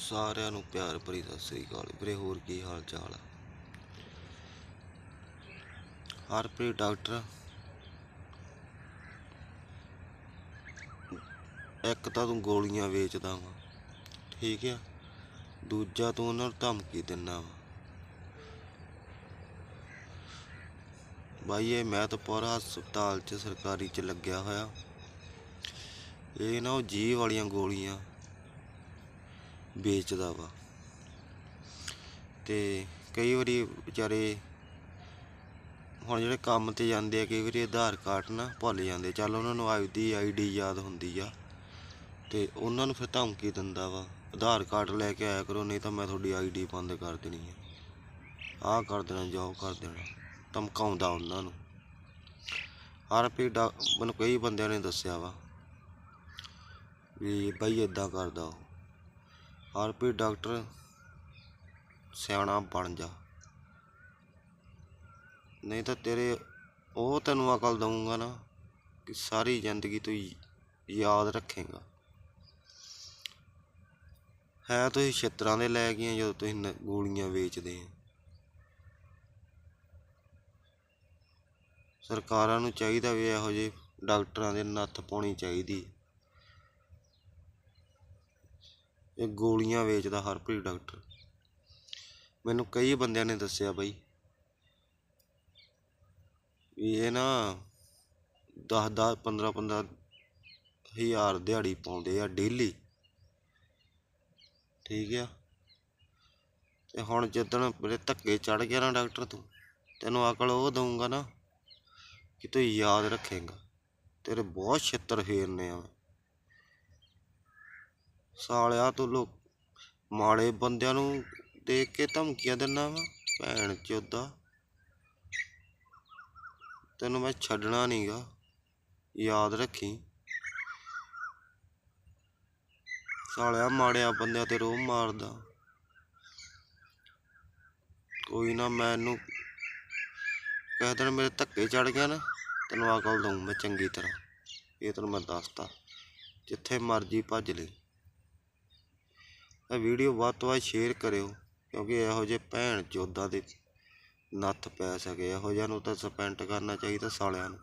ਸਾਰਿਆਂ ਨੂੰ ਪਿਆਰ ਭਰੀ ਸਤਿ ਸ੍ਰੀ ਅਕਾਲ। ਵੀਰੇ, ਹੋਰ ਕੀ ਹਾਲ ਚਾਲ ਹਰਪ੍ਰੀਤ ਡਾਕਟਰ। ਇੱਕ ਤਾਂ ਤੂੰ ਗੋਲੀਆਂ ਵੇਚਦਾ ਵਾ। ਠੀਕ ਆ? ਦੂਜਾ ਤੂੰ ਉਹਨਾਂ ਨੂੰ ਧਮਕੀ ਦਿੰਦਾ ਵਾ। ਬਾਈ, ਇਹ ਮੈਂ ਤਾਂ ਪੂਰਾ ਹਸਪਤਾਲ 'ਚ ਸਰਕਾਰੀ 'ਚ ਲੱਗਿਆ ਹੋਇਆ। ਇਹ ਨਾ ਉਹ ਜੀਵ ਵਾਲੀਆਂ ਗੋਲੀਆਂ ਵੇਚਦਾ ਵਾ। ਤੇ ਕਈ ਵਾਰੀ ਵਿਚਾਰੇ ਹੁਣ ਜਿਹੜੇ ਕੰਮ ਤੇ ਜਾਂਦੇ ਆ, ਕਈ ਵਾਰੀ ਆਧਾਰ ਕਾਰਡ ਨਾ ਭੁੱਲ ਜਾਂਦੇ। ਚੱਲ ਉਹਨਾਂ ਨੂੰ ਆਪਦੀ ਆਈਡੀ ਯਾਦ ਹੁੰਦੀ ਆ ਤੇ ਉਹਨਾਂ ਨੂੰ ਫਿਰ ਧਮਕੀ ਦਿੰਦਾ ਵਾ, ਆਧਾਰ ਕਾਰਡ ਲੈ ਕੇ ਆਇਆ ਕਰੋ, ਨਹੀਂ ਤਾਂ ਮੈਂ ਤੁਹਾਡੀ ਆਈਡੀ ਬੰਦ ਕਰ ਦੇਣੀ ਹੈ ਆਹ ਕਰ ਦੇਣਾ ਜੋਬ ਕਰ ਦੇਣਾ। ਧਮਕਾਉਂਦਾ ਉਹਨਾਂ ਨੂੰ। ਹਰਪ੍ਰੀਤ ਡਾ ਮੈਨੂੰ ਕਈ ਬੰਦਿਆਂ ਨੇ ਦੱਸਿਆ ਵਾ ਵੀ ਬਈ ਇਦਾਂ ਕਰਦਾ ਉਹ। ਹਰ ਹਰਪ੍ਰੀਤ ਡਾਕਟਰ ਸਿਆਣਾ ਬਣ ਜਾ। ਨਹੀਂ ਤਾਂ ਤੇਰੇ, ਉਹ ਤੈਨੂੰ ਅਕਲ ਦਊਂਗਾ ਨਾ ਕਿ ਸਾਰੀ ਜ਼ਿੰਦਗੀ ਤੂੰ ਯਾਦ ਰੱਖੇਗਾ। ਹੈ ਤੁਸੀਂ ਛਿੱਤਰਾਂ ਦੇ ਲੈ ਗਏ ਜਦੋਂ ਤੁਸੀਂ ਨ- ਗੋਲੀਆਂ ਵੇਚਦੇ ਆ। ਸਰਕਾਰਾਂ ਨੂੰ ਚਾਹੀਦਾ ਵੀ ਇਹੋ ਜਿਹੇ ਡਾਕਟਰਾਂ ਦੇ ਨੱਥ ਪਾਉਣੀ ਚਾਹੀਦੀ ਹੈ। ਇਹ ਗੋਲੀਆਂ ਵੇਚਦਾ ਹਰਪ੍ਰੀਤ ਡਾਕਟਰ। ਮੈਨੂੰ ਕਈ ਬੰਦਿਆਂ ਨੇ ਦੱਸਿਆ ਬਈ ਇਹ ਨਾ 10 10 15 15 ਹਜ਼ਾਰ ਦਿਹਾੜੀ ਪਾਉਂਦੇ ਆ ਡੇਲੀ। ਠੀਕ ਆ? ਤੇ ਹੁਣ ਜਿੱਦਣ ਮੇਰੇ ਧੱਕੇ ਚੜ ਗਿਆ ਨਾ ਡਾਕਟਰ ਤੂੰ, ਤੈਨੂੰ ਅਕਲ ਉਹ ਦਊਂਗਾ ਨਾ ਕਿ ਤੂੰ ਯਾਦ ਰੱਖੇਗਾ। ਤੇਰੇ ਬਹੁਤ ਛਿੱਤਰ ਫੇਰਨੇ ਆ ਸਾਲਿਆ ਤੂੰ ਲੋਕ ਮਾੜੇ ਬੰਦਿਆਂ ਨੂੰ ਦੇਖ ਕੇ ਧਮਕੀਆਂ ਦਿੰਦਾ ਵਾ, ਭੈਣ ਚੋਦਾ। ਤੈਨੂੰ ਮੈਂ ਛੱਡਣਾ ਨਹੀਂਗਾ ਯਾਦ ਰੱਖੀ। ਸਾਲਿਆ ਮਾੜਿਆ ਬੰਦਿਆਂ ਤੇ ਰੋਹ ਮਾਰਦਾ। ਕੋਈ ਨਾ ਮੈਨੂੰ, ਕਹਿ ਦਿਨ ਮੇਰੇ ਧੱਕੇ ਚੜ ਗਿਆ ਨਾ, ਤੈਨੂੰ ਅਕਲ ਦਊਂ ਮੈਂ ਚੰਗੀ ਤਰ੍ਹਾਂ। ਇਹ ਤੈਨੂੰ ਮੈਂ ਦੱਸਤਾ, ਜਿੱਥੇ ਮਰਜ਼ੀ ਭੱਜ ਲਈ ਇਹ ਵੀਡੀਓ ਵੱਧ ਤੋਂ ਵੱਧ ਸ਼ੇਅਰ ਕਰਿਓ, ਕਿਉਂਕਿ ਇਹੋ ਜਿਹੇ ਭੈਣ ਚੋਦਾਂ ਦੇ ਨੱਥ ਪੈ ਸਕੇ। ਇਹੋ ਜਿਹਾ ਨੂੰ ਤਾਂ ਸਪੈਂਟ ਕਰਨਾ ਚਾਹੀਦਾ ਸਾਲਿਆਂ ਨੂੰ।